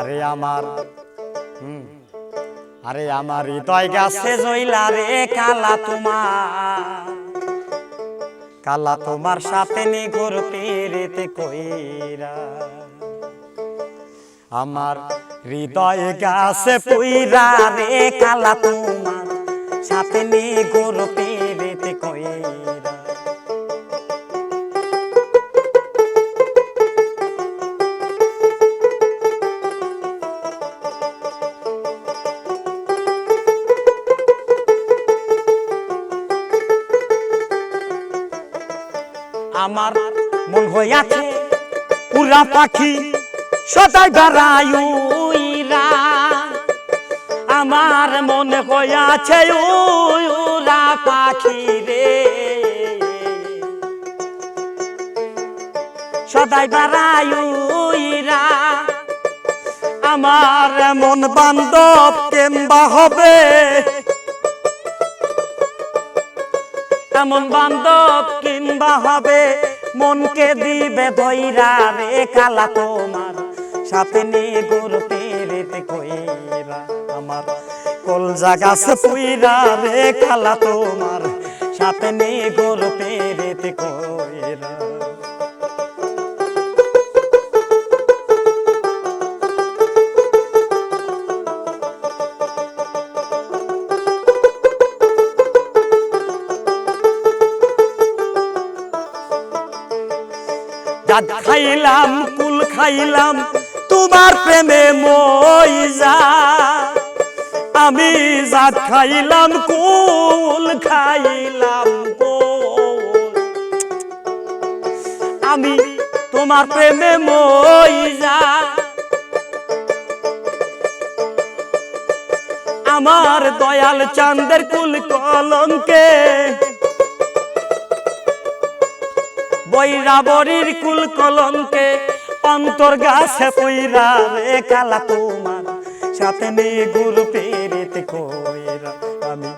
আরে আমার হুম, আরে আমার হৃদয় গাছে জইলা রে কালা তোমার। কালা তোমার সাথে নিগুর পেরেতে কইরা। আমার হৃদয় গাছে পুইরা রে কালা তোমার সাথে নিগুর পেরেতে কইরা। আমার মন হইয়াছে পুরা পাখি, সদাই বেড়ায়ুইরা আমার মন হইয়াছে উরা পাখি রে। সদাই বেড়ায়ুইরা আমার মন বান্ধব কেম্বা হবে? এমন বান্ধব কিংবা হবে? মনকে দিবে ধৈরা রে কালা তোমার। সাথে নিয়ে গুর পেরেতে কইরা আমার। কল জাগাছে পুইরা রে কালা তোমার। সাথে নিয়ে গুর পেরেতে কইরা জাত খাইলাম, কুল খাইলাম, তোমার প্রেমে মইজা আমি জাত খাইলাম, কুল খাইলাম আমি তোমার প্রেমে মইজা আমার দয়াল চাঁদের কুল কলঙ্কে বৈরাবরীর কুল কলঙ্কে, অন্তর গাছে পইরা রে কালা তোমার। সাথে নিয়ে গুরু পেরেতে কইরা আমি।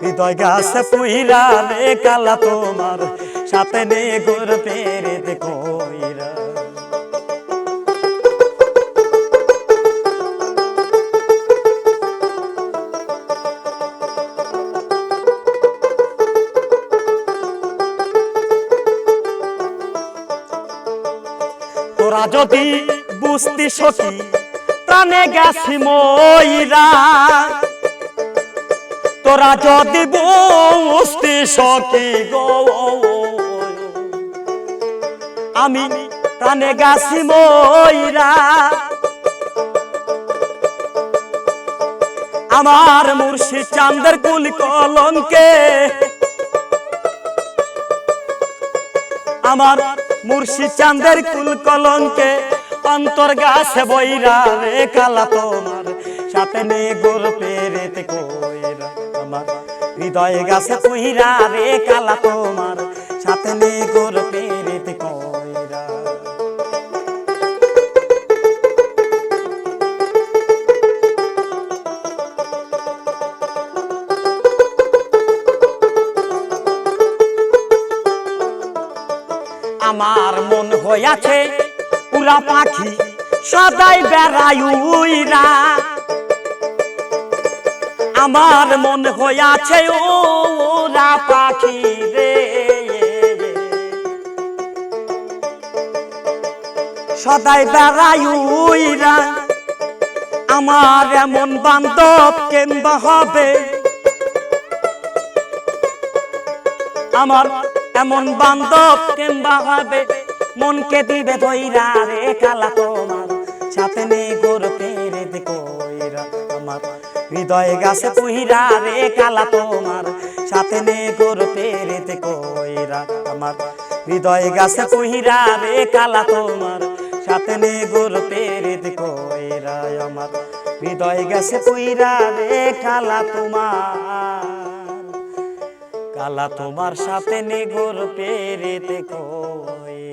হৃদয় গাছে পুইরা রে কালা তোমার। সাথে নিয়ে গুরু পেরেতে কইরা। তোরা যদি বুঝতি সখী প্রাণে গেছি মইরা তোরা যদি বুঝতি সখী গো, আমি প্রাণে গেছি মইরা আমার মুর্শিদ চান্দের কুল কলঙ্কে, আমার মুর্শিদ চাঁদের কুল কলঙ্কে অন্তর গাছে বইরা রে কালা তোমার। সাথে নে গোল পেরেতে কইরা আমার। হৃদয় গাছে কইরা রে কালা তোমার। সাথে নে গোল পেরেতে কইরা আমার মন হইয়াছে পুরা পাখি, সদাই বেড়াইরা আমার মন হইয়াছে ওরা পাখি রে। সদাই বেড়াইরা আমার এমন বান্ধব কেম্বা হবে? আমার এমন বান্ধব কিংবা হবে? মনকে দিবে ধইরা রে কালা তোমার। সাথে নে গোর পেরে দে কইরা আমার। হৃদয় গাছে পুহিরা রে কালা তোমার। সাথে নেই গোর পেরে দে কইরা আমার। হৃদয় গাছে পুহিরা রে কালা তোমার। সাথে নে গোর পেরে দে কইরা আমার। হৃদয় গাছে পুহিরা রে কালা তোমার। কালা তোমার সাথে নিগুর পেরিতে কই?